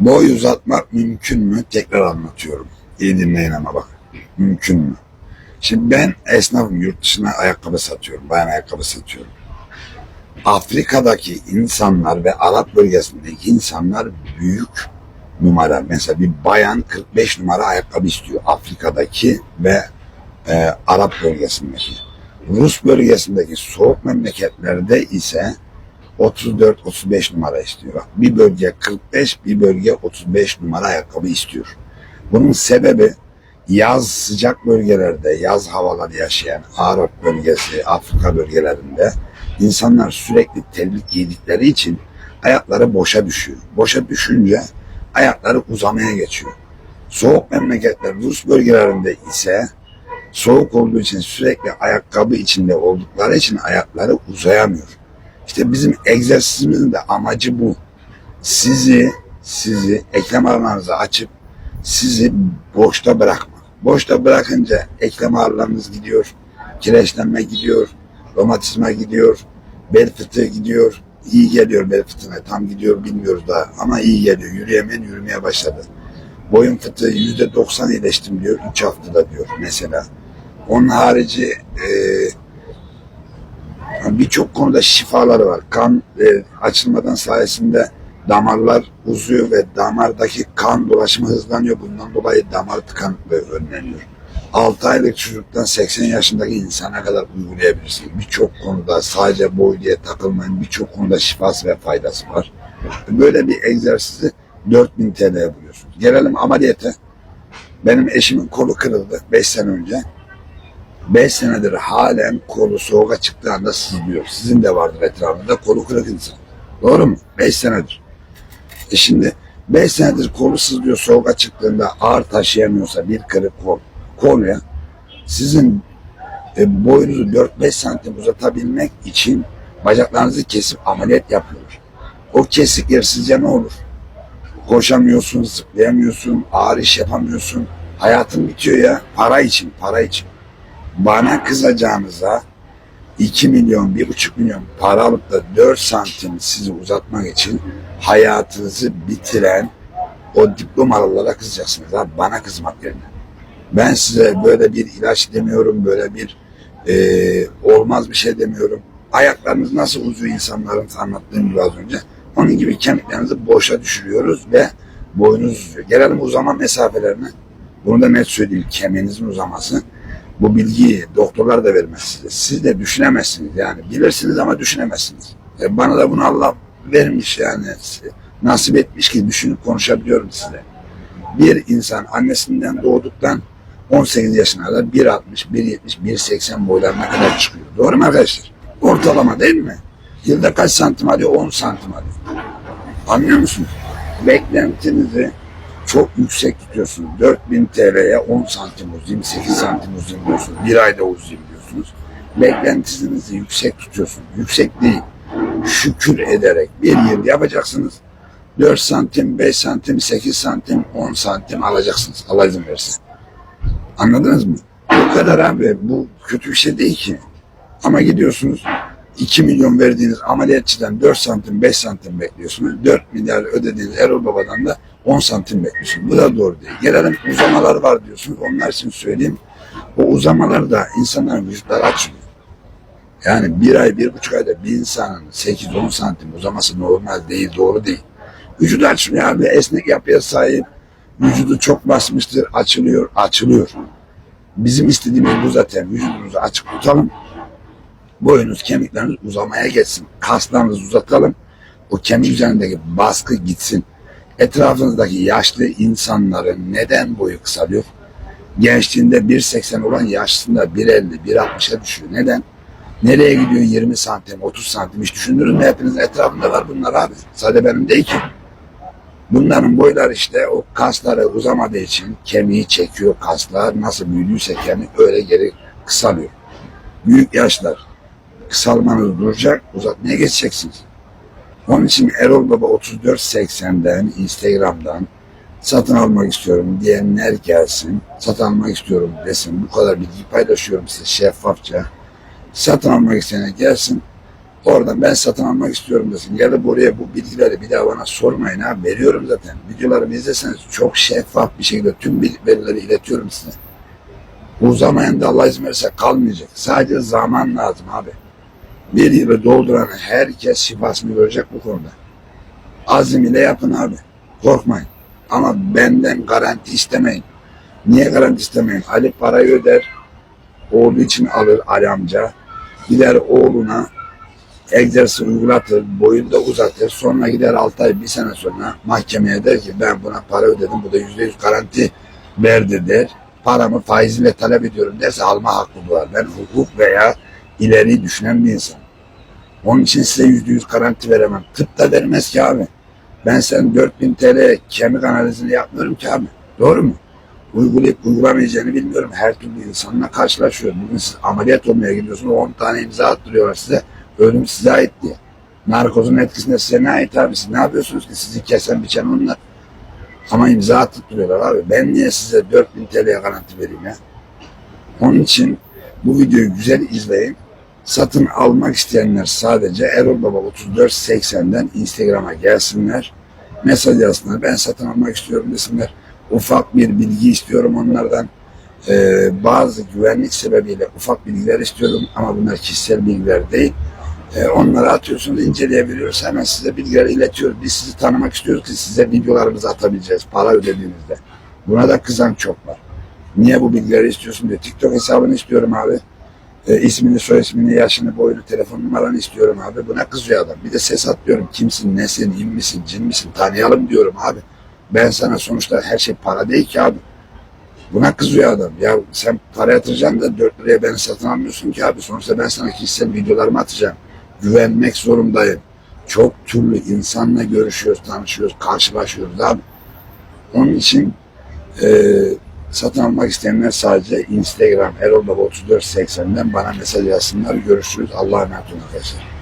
Boy uzatmak mümkün mü? Tekrar anlatıyorum. İyi dinleyin ama bak. Mümkün mü? Şimdi ben esnafım. Yurt dışına ayakkabı satıyorum. Bayan ayakkabı satıyorum. Afrika'daki insanlar ve Arap bölgesindeki insanlar büyük numara. Mesela bir bayan 45 numara ayakkabı istiyor. Afrika'daki ve e, Arap bölgesindeki. Rus bölgesindeki soğuk memleketlerde ise 34-35 numara istiyor. Bir bölge 45, bir bölge 35 numara ayakkabı istiyor. Bunun sebebi yaz sıcak bölgelerde, yaz havaları yaşayan Arap bölgesi, Afrika bölgelerinde insanlar sürekli terlik giydikleri için ayakları boşa düşüyor. Boşa düşünce ayakları uzamaya geçiyor. Soğuk memleketler Rus bölgelerinde ise soğuk olduğu için sürekli ayakkabı içinde oldukları için ayakları uzayamıyor. İşte bizim egzersizimizin de amacı bu. Sizi, sizi eklem aralarınızı açıp sizi boşta bırakmak. Boşta bırakınca eklem ağrılarınız gidiyor, kireçlenme gidiyor, romatizma gidiyor, bel fıtığı gidiyor. İyi geliyor bel fıtığına. Tam gidiyor bilmiyoruz daha ama iyi geliyor. Yürüyemeyen yürümeye başladı. Boyun fıtığı yüzde doksan iyileştim diyor. Üç haftada diyor mesela. Onun harici eee birçok konuda şifaları var. Kan e, açılmadan sayesinde damarlar uzuyor ve damardaki kan dolaşımı hızlanıyor. Bundan dolayı damar tıkanıklığı önleniyor. 6 aylık çocuktan 80 yaşındaki insana kadar uygulayabilirsin. Birçok konuda sadece boy diye takılmayın. Birçok konuda şifası ve faydası var. Böyle bir egzersizi 4000 TL'ye buluyorsunuz. Gelelim ameliyata. Benim eşimin kolu kırıldı 5 sene önce. 5 senedir halen kolu soğuğa çıktığı anda sızlıyor. Sizin de vardır etrafında kolu kırık insan. Doğru mu? 5 senedir. E şimdi 5 senedir kolu sızlıyor soğuğa çıktığında ağır taşıyamıyorsa bir kırık kol, kol ya sizin e, boyunuzu 4-5 santim uzatabilmek için bacaklarınızı kesip ameliyat yapıyorlar. O kesik yer sizce ne olur? Koşamıyorsun, zıplayamıyorsun, ağır iş yapamıyorsun. Hayatın bitiyor ya. Para için, para için bana kızacağınıza 2 milyon, 1,5 milyon para alıp da 4 santim sizi uzatmak için hayatınızı bitiren o diplomalılara kızacaksınız. Abi, bana kızmak yerine. Ben size böyle bir ilaç demiyorum, böyle bir e, olmaz bir şey demiyorum. Ayaklarınız nasıl uzuyor insanların anlattığım gibi az önce. Onun gibi kemiklerinizi boşa düşürüyoruz ve boynunuz uzuyor. Gelelim uzama mesafelerine. Bunu da net söyleyeyim. Kemiğinizin uzaması. Bu bilgiyi doktorlar da vermez size. Siz de düşünemezsiniz yani. Bilirsiniz ama düşünemezsiniz. E bana da bunu Allah vermiş yani. Nasip etmiş ki düşünüp konuşabiliyorum size. Bir insan annesinden doğduktan 18 yaşına kadar 1.60, 1.70, 1.80 boylarına kadar çıkıyor. Doğru mu arkadaşlar? Ortalama değil mi? Yılda kaç santim alıyor? 10 santim alıyor. Anlıyor musunuz? Beklentinizi çok yüksek tutuyorsunuz. 4000 TL'ye 10 santim uzayayım, 8 santim uzayayım diyorsunuz. Bir ayda uzayayım diyorsunuz. Beklentinizi yüksek tutuyorsunuz. Yüksek değil. Şükür ederek bir yıl yapacaksınız. 4 santim, 5 santim, 8 santim, 10 santim alacaksınız. Allah izin verirse. Anladınız mı? Bu kadar abi. Bu kötü bir şey değil ki. Ama gidiyorsunuz 2 milyon verdiğiniz ameliyatçıdan 4 santim 5 santim bekliyorsunuz. 4 milyar ödediğiniz Erol Baba'dan da 10 santim bekliyorsunuz. Bu da doğru değil. Gelelim uzamalar var diyorsunuz. Onlar için söyleyeyim. O uzamalar da insanların vücutları açılıyor. Yani bir ay, bir buçuk ayda bir insanın 8-10 santim uzaması normal değil, doğru değil. Vücudu açılıyor abi. Esnek yapıya sahip. Vücudu çok basmıştır. Açılıyor, açılıyor. Bizim istediğimiz bu zaten. Vücudumuzu açık tutalım boyunuz, kemikleriniz uzamaya geçsin. Kaslarınızı uzatalım. O kemik üzerindeki baskı gitsin. Etrafınızdaki yaşlı insanların neden boyu kısalıyor? Gençliğinde 1.80 olan yaşlısında 1.50, 1.60'a düşüyor. Neden? Nereye gidiyor 20 santim, 30 santim hiç düşündünüz mü? Hepinizin etrafında var bunlar abi. Sadece benim değil ki. Bunların boylar işte o kasları uzamadığı için kemiği çekiyor kaslar. Nasıl büyüdüyse kemik öyle geri kısalıyor. Büyük yaşlar kısalmanız duracak, uzatmaya geçeceksiniz. Onun için Erol Baba 3480'den, Instagram'dan satın almak istiyorum diyenler gelsin. Satın almak istiyorum desin. Bu kadar bilgi paylaşıyorum size şeffafça. Satın almak isteyenler gelsin. Oradan ben satın almak istiyorum desin. Gelip buraya bu bilgileri bir daha bana sormayın abi. Veriyorum zaten. Videolarımı izleseniz çok şeffaf bir şekilde tüm bil- verileri iletiyorum size. Uzamayan da Allah izin verirse kalmayacak. Sadece zaman lazım abi. Bir yılı dolduran herkes şifasını görecek bu konuda. Azim ile yapın abi. Korkmayın. Ama benden garanti istemeyin. Niye garanti istemeyin? Ali parayı öder. Oğlu için alır Ali amca. Gider oğluna egzersiz uygulatır, boyunu da uzatır. Sonra gider 6 ay, bir sene sonra mahkemeye der ki ben buna para ödedim, bu da yüzde yüz garanti verdi der. Paramı faiziyle talep ediyorum derse alma hakkı doğar. Ben hukuk veya ileri düşünen bir insan. Onun için size yüzde yüz garanti veremem. Tıp da vermez ki abi. Ben sen 4000 TL kemik analizini yapmıyorum ki abi. Doğru mu? Uygulayıp uygulamayacağını bilmiyorum. Her türlü insanla karşılaşıyor. Bugün siz ameliyat olmaya gidiyorsunuz. 10 tane imza attırıyorlar size. Ölüm size ait diye. Narkozun etkisinde size ne ait abi? Siz ne yapıyorsunuz ki? Sizi kesen biçen onlar. Ama imza attırıyorlar abi. Ben niye size 4000 TL'ye garanti vereyim ya? Onun için bu videoyu güzel izleyin. Satın almak isteyenler sadece Erol Baba 3480'den Instagram'a gelsinler. Mesaj yazsınlar. Ben satın almak istiyorum desinler. Ufak bir bilgi istiyorum onlardan. Ee, bazı güvenlik sebebiyle ufak bilgiler istiyorum ama bunlar kişisel bilgiler değil. Ee, onları atıyorsunuz, inceleyebiliyoruz. Hemen size bilgiler iletiyoruz. Biz sizi tanımak istiyoruz ki size videolarımızı atabileceğiz para ödediğinizde. Buna da kızan çok var. Niye bu bilgileri istiyorsun diye. TikTok hesabını istiyorum abi. E, ismini, soy ismini, yaşını, boyunu, telefon numaranı istiyorum abi. Buna kızıyor adam. Bir de ses atlıyorum. Kimsin, nesin, in misin, cin misin tanıyalım diyorum abi. Ben sana sonuçta her şey para değil ki abi. Buna kızıyor adam. Ya sen para yatıracaksın da 4 liraya beni satın almıyorsun ki abi. Sonuçta ben sana kişisel videolarımı atacağım. Güvenmek zorundayım. Çok türlü insanla görüşüyoruz, tanışıyoruz, karşılaşıyoruz abi. Onun için eee Satın almak isteyenler sadece Instagram Erol Baba 3480'den bana mesaj yazsınlar. Görüşürüz. Allah'a emanet olun arkadaşlar.